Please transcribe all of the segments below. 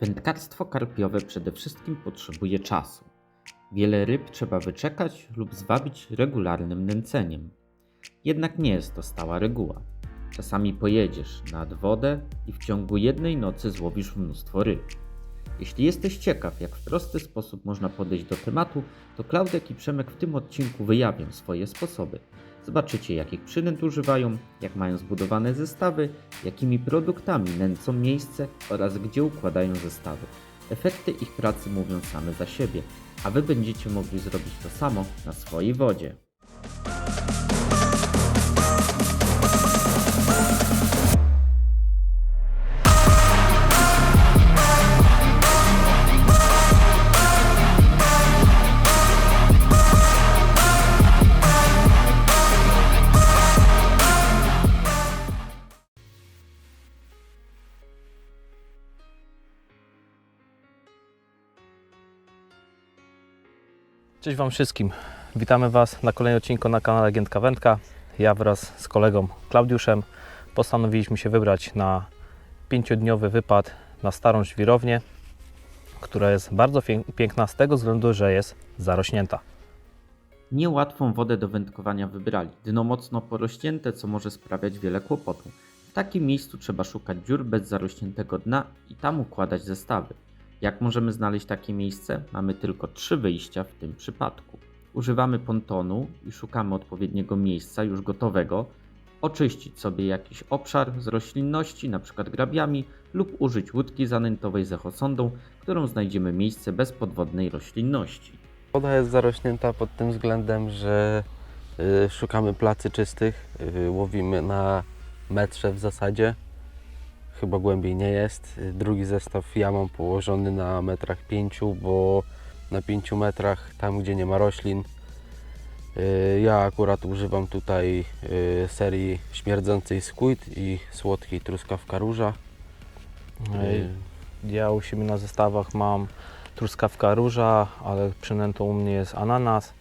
Wędkarstwo karpiowe przede wszystkim potrzebuje czasu. Wiele ryb trzeba wyczekać lub zwabić regularnym nęceniem. Jednak nie jest to stała reguła. Czasami pojedziesz nad wodę i w ciągu jednej nocy złowisz mnóstwo ryb. Jeśli jesteś ciekaw, jak w prosty sposób można podejść do tematu, to Klaudek i Przemek w tym odcinku wyjawią swoje sposoby. Zobaczycie, jakich przynęt używają, jak mają zbudowane zestawy, jakimi produktami nęcą miejsce oraz gdzie układają zestawy. Efekty ich pracy mówią same za siebie, a Wy będziecie mogli zrobić to samo na swojej wodzie. Cześć Wam wszystkim. Witamy Was na kolejnym odcinku na kanale Agentka Wędka. Ja wraz z kolegą Klaudiuszem postanowiliśmy się wybrać na pięciodniowy wypad na starą żwirownię, która jest bardzo pię- piękna z tego względu, że jest zarośnięta. Niełatwą wodę do wędkowania wybrali. Dno mocno porośnięte, co może sprawiać wiele kłopotu. W takim miejscu trzeba szukać dziur bez zarośniętego dna i tam układać zestawy. Jak możemy znaleźć takie miejsce? Mamy tylko trzy wyjścia w tym przypadku. Używamy pontonu i szukamy odpowiedniego miejsca już gotowego. Oczyścić sobie jakiś obszar z roślinności, np. grabiami, lub użyć łódki zanętowej z echosondą, którą znajdziemy miejsce bez podwodnej roślinności. Woda jest zarośnięta pod tym względem, że y, szukamy placy czystych, y, łowimy na metrze w zasadzie, chyba głębiej nie jest. Y, Drugi zestaw ja mam położony na metrach 5, bo na 5 metrach, tam gdzie nie ma roślin, y, ja akurat używam tutaj y, serii śmierdzącej squid i słodkiej truskawka róża. Ej, Ja u siebie na zestawach mam truskawka róża, ale przynętą u mnie jest ananas,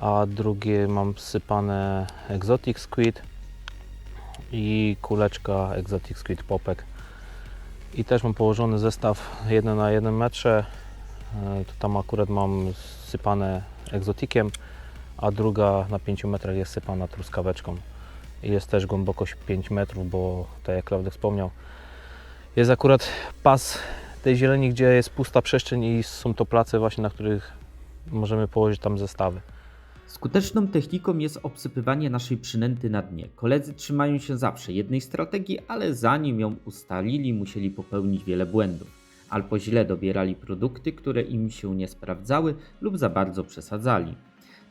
a drugie mam sypane exotic squid i kuleczka exotic squid popek. I też mam położony zestaw 1 na 1 metrze. E, To tam akurat mam sypane egzotikiem, a druga na 5 metrach jest sypana truskaweczką. I jest też głębokość 5 metrów, bo tak jak Klaudek wspomniał, jest akurat pas tej zieleni, gdzie jest pusta przestrzeń i są to place właśnie, na których możemy położyć tam zestawy. Skuteczną techniką jest obsypywanie naszej przynęty na dnie. Koledzy trzymają się zawsze jednej strategii, ale zanim ją ustalili, musieli popełnić wiele błędów. Albo źle dobierali produkty, które im się nie sprawdzały, lub za bardzo przesadzali.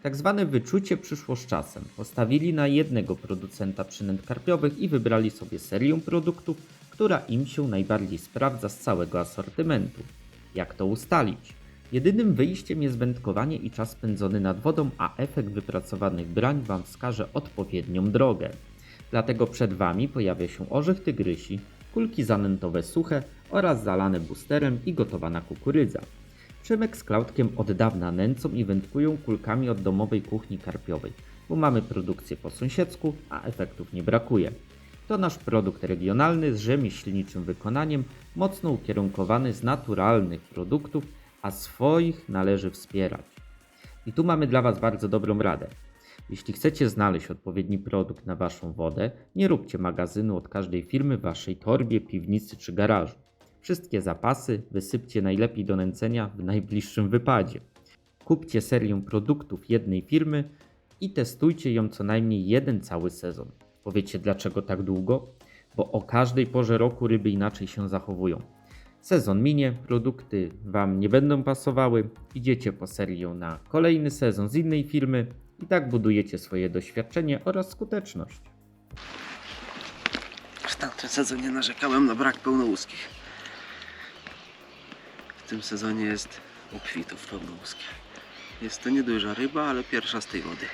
Tak zwane wyczucie przyszło z czasem. Postawili na jednego producenta przynęt karpiowych i wybrali sobie serię produktów, która im się najbardziej sprawdza z całego asortymentu. Jak to ustalić? Jedynym wyjściem jest wędkowanie i czas spędzony nad wodą, a efekt wypracowanych brań Wam wskaże odpowiednią drogę. Dlatego przed Wami pojawia się orzech tygrysi, kulki zanętowe suche oraz zalane boosterem i gotowana kukurydza. Przemek z Klaudkiem od dawna nęcą i wędkują kulkami od domowej kuchni karpiowej, bo mamy produkcję po sąsiedzku, a efektów nie brakuje. To nasz produkt regionalny z rzemieślniczym wykonaniem, mocno ukierunkowany z naturalnych produktów, a swoich należy wspierać. I tu mamy dla Was bardzo dobrą radę. Jeśli chcecie znaleźć odpowiedni produkt na Waszą wodę, nie róbcie magazynu od każdej firmy w Waszej torbie, piwnicy czy garażu. Wszystkie zapasy wysypcie najlepiej do nęcenia w najbliższym wypadzie. Kupcie serię produktów jednej firmy i testujcie ją co najmniej jeden cały sezon. Powiecie dlaczego tak długo? Bo o każdej porze roku ryby inaczej się zachowują. Sezon minie, produkty Wam nie będą pasowały, idziecie po serię na kolejny sezon z innej firmy i tak budujecie swoje doświadczenie oraz skuteczność. W tamtym sezonie narzekałem na brak pełnołuskich. W tym sezonie jest obfitów pełnołuskich. Jest to nieduża ryba, ale pierwsza z tej wody.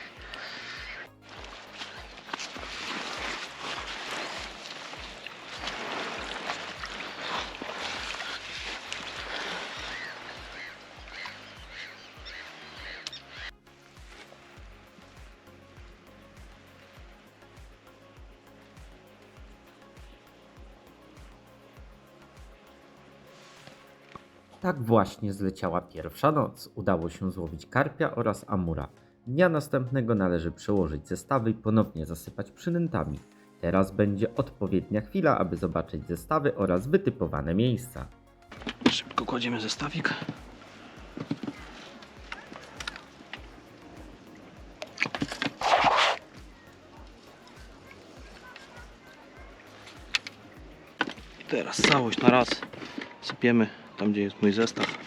Tak właśnie zleciała pierwsza noc. Udało się złowić karpia oraz amura. Dnia następnego należy przełożyć zestawy i ponownie zasypać przynętami. Teraz będzie odpowiednia chwila, aby zobaczyć zestawy oraz wytypowane miejsca. Szybko kładziemy zestawik. Teraz całość na raz sypiemy tam, gdzie jest mój zestaw.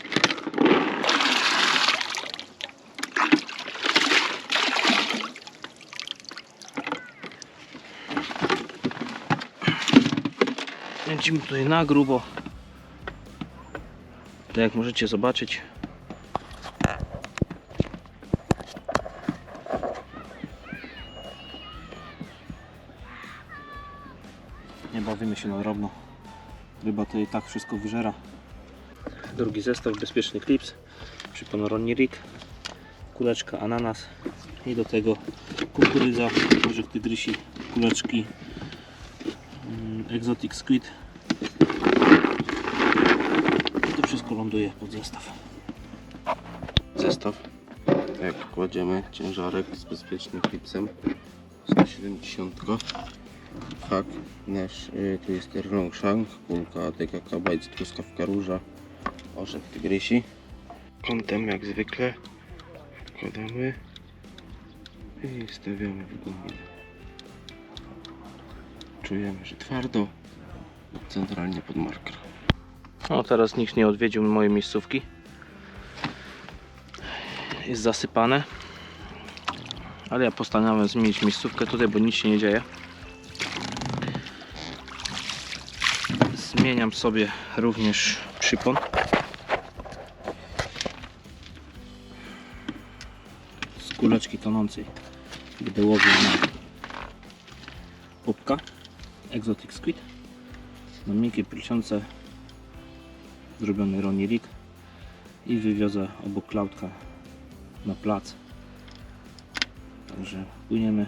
Kręcimy tutaj na grubo. Tak jak możecie zobaczyć. Nie bawimy się na drobno. Ryba to i tak wszystko wyżera. Drugi zestaw, bezpieczny klips, przyponoronni rig, kuleczka ananas i do tego kukurydza, orzech tygrysi, kuleczki, mm, exotic squid to wszystko ląduje pod zestaw. Zestaw. Jak kładziemy ciężarek z bezpiecznym klipsem 170. Hak nasz, y, tu jest Erlongshank, kulka DKK Bites, truskawka róża, orzech tygrysi. Kątem jak zwykle wkładamy i stawiamy w gumie. Czujemy, że twardo, centralnie pod marker. No teraz nikt nie odwiedził mojej miejscówki. Jest zasypane. Ale ja postanowiłem zmienić miejscówkę tutaj, bo nic się nie dzieje. Zmieniam sobie również przypon. Kuleczki tonącej, gdy łowię na pupka Exotic Squid. Na miękkie prysiące zrobiony Ronnie i wywiozę obok Cloudka na plac. Także płyniemy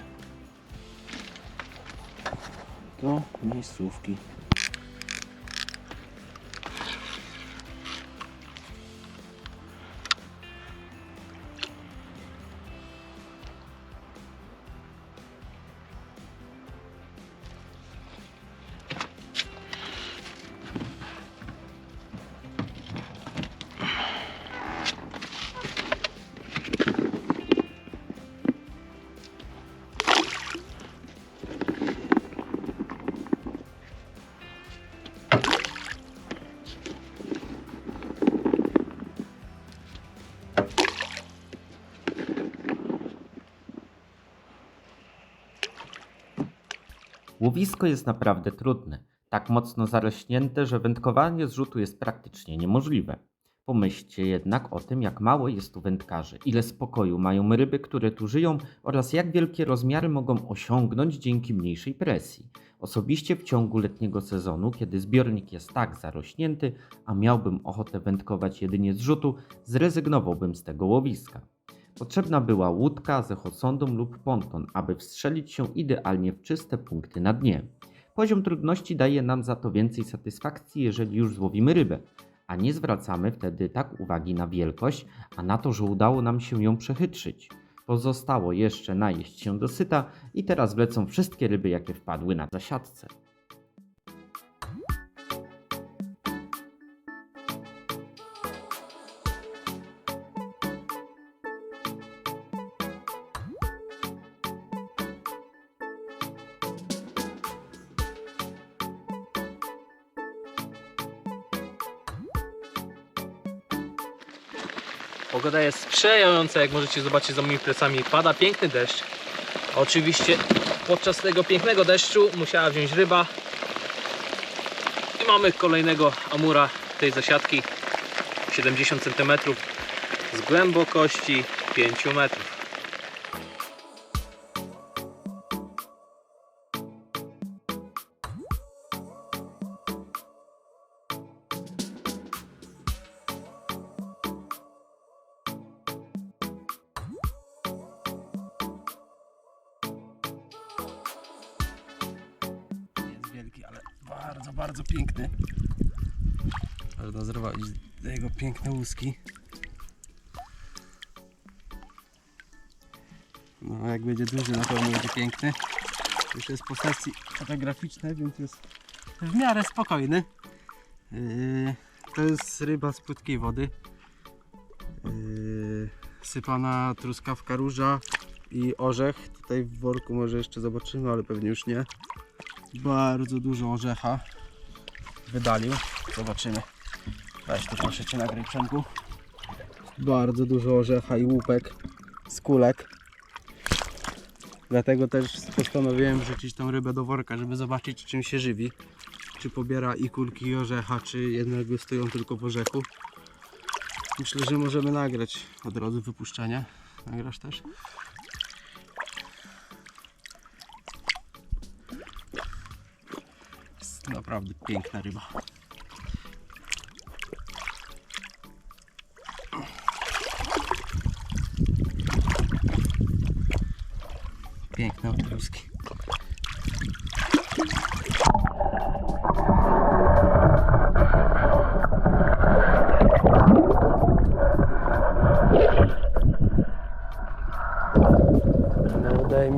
do miejscówki. Łowisko jest naprawdę trudne, tak mocno zarośnięte, że wędkowanie z rzutu jest praktycznie niemożliwe. Pomyślcie jednak o tym, jak mało jest tu wędkarzy, ile spokoju mają ryby, które tu żyją oraz jak wielkie rozmiary mogą osiągnąć dzięki mniejszej presji. Osobiście w ciągu letniego sezonu, kiedy zbiornik jest tak zarośnięty, a miałbym ochotę wędkować jedynie z rzutu, zrezygnowałbym z tego łowiska. Potrzebna była łódka z echosondą lub ponton, aby wstrzelić się idealnie w czyste punkty na dnie. Poziom trudności daje nam za to więcej satysfakcji, jeżeli już złowimy rybę, a nie zwracamy wtedy tak uwagi na wielkość, a na to, że udało nam się ją przechytrzyć. Pozostało jeszcze najeść się dosyta i teraz wlecą wszystkie ryby, jakie wpadły na zasiadce. Pogoda jest sprzyjająca, jak możecie zobaczyć za moimi plecami. Pada piękny deszcz. Oczywiście podczas tego pięknego deszczu musiała wziąć ryba. I mamy kolejnego amura tej zasiadki 70 cm z głębokości 5 metrów. Bardzo, bardzo piękny. Można zrobić jego piękne łuski. No jak będzie duży na pewno będzie piękny. Już jest po sesji fotograficznej, więc jest w miarę spokojny. Yy, to jest ryba z płytkiej wody. Yy, sypana truskawka róża i orzech. Tutaj w worku może jeszcze zobaczymy, ale pewnie już nie. Bardzo dużo orzecha wydalił. Zobaczymy. Weź tu proszę Cię nagraj Przemku. Bardzo dużo orzecha i łupek z kulek. Dlatego też postanowiłem wrzucić tą rybę do worka, żeby zobaczyć czym się żywi. Czy pobiera i kulki i orzecha, czy jednak stoją tylko w orzechu. Myślę, że możemy nagrać od razu wypuszczenie. Nagrasz też? Naprawdę piękna ryba. Piękne odruski.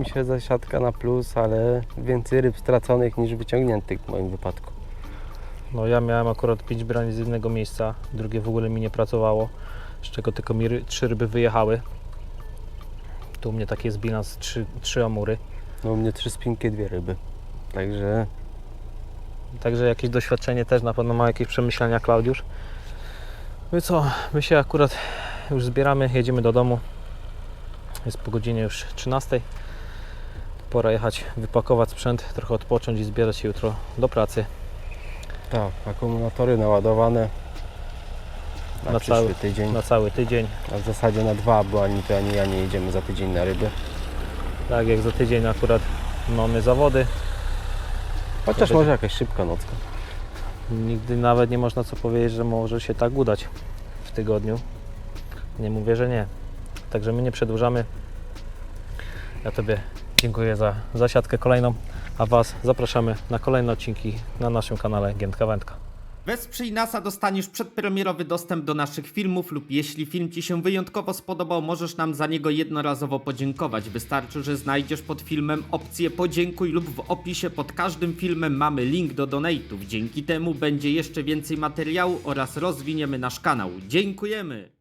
No, się zasiadka na plus, ale więcej ryb straconych niż wyciągniętych w moim wypadku. No ja miałem akurat 5 brań z jednego miejsca, drugie w ogóle mi nie pracowało, z czego tylko mi ry- trzy ryby wyjechały. Tu u mnie taki jest bilans 3, 3 amury. No u mnie trzy spinki, dwie ryby. Także Także jakieś doświadczenie też na pewno ma jakieś przemyślenia Klaudiusz. My co, my się akurat już zbieramy, jedziemy do domu. Jest po godzinie już 13. Pora jechać, wypakować sprzęt, trochę odpocząć i zbierać się jutro do pracy. tak, akumulatory naładowane na, Na cały- tydzień. Na cały tydzień. A w zasadzie na dwa, bo ani ty, ani ja nie jedziemy za tydzień na ryby. Tak jak za tydzień akurat mamy zawody. Chociaż może jakaś szybka nocka. Nigdy nawet nie można co powiedzieć, że może się tak udać w tygodniu. Nie mówię, że nie. Także my nie przedłużamy. Ja Tobie dziękuję za zasiadkę kolejną, a Was zapraszamy na kolejne odcinki na naszym kanale Giętka Wędka. Wesprzyj nas, dostaniesz przedpremierowy dostęp do naszych filmów lub jeśli film Ci się wyjątkowo spodobał, możesz nam za niego jednorazowo podziękować. Wystarczy, że znajdziesz pod filmem opcję podziękuj lub w opisie pod każdym filmem mamy link do donate'ów. Dzięki temu będzie jeszcze więcej materiału oraz rozwiniemy nasz kanał. Dziękujemy!